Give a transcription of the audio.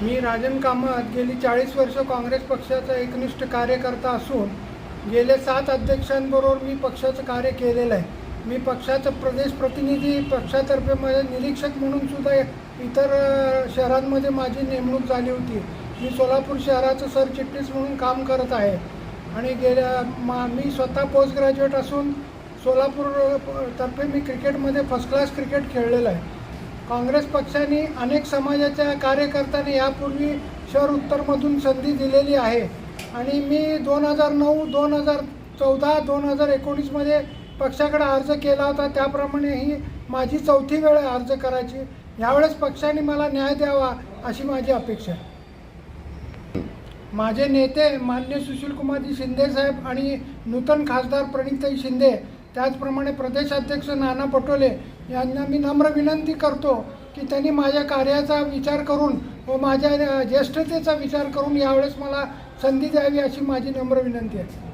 राजन कामत गेली चाळीस वर्ष काँग्रेस पक्षाचा एकनिष्ठ कार्यकर्ता असून गेले सात अध्यक्षांबरोबर मी पक्षाचं कार्य केलेलं आहे. मी पक्षाचं प्रदेश प्रतिनिधी पक्षातर्फे माझ्या निरीक्षक म्हणून सुद्धा इतर शहरांमध्ये माझी नेमणूक झाली होती. मी सोलापूर शहराचं सरचिटणीस म्हणून काम करत आहे. आणि गेल्या मा मी स्वतः पोस्ट ग्रॅज्युएट असून सोलापूर तर्फे मी क्रिकेटमध्ये फर्स्ट क्लास क्रिकेट खेळलेलं आहे. काँग्रेस पक्षाने अनेक समाजाच्या कार्यकर्त्यांनी यापूर्वी शहर उत्तरमधून संधी दिलेली आहे. आणि मी दोन हजार नऊ दोन हजार चौदा दोन हजार एकोणीसमध्ये पक्षाकडे अर्ज केला होता. त्याप्रमाणे ही माझी चौथी वेळ अर्ज करायची. यावेळेस पक्षाने मला न्याय द्यावा अशी माझी अपेक्षा आहे. माझे नेते मान्य सुशीलकुमारजी शिंदे साहेब आणि नूतन खासदार प्रणिताई शिंदे त्याचप्रमाणे प्रदेशाध्यक्ष नाना पटोले यांना मी नम्र विनंती करतो की त्यांनी माझ्या कार्याचा विचार करून व माझ्या ज्येष्ठतेचा विचार करून यावेळेस मला संधी द्यावी अशी माझी नम्र विनंती आहे.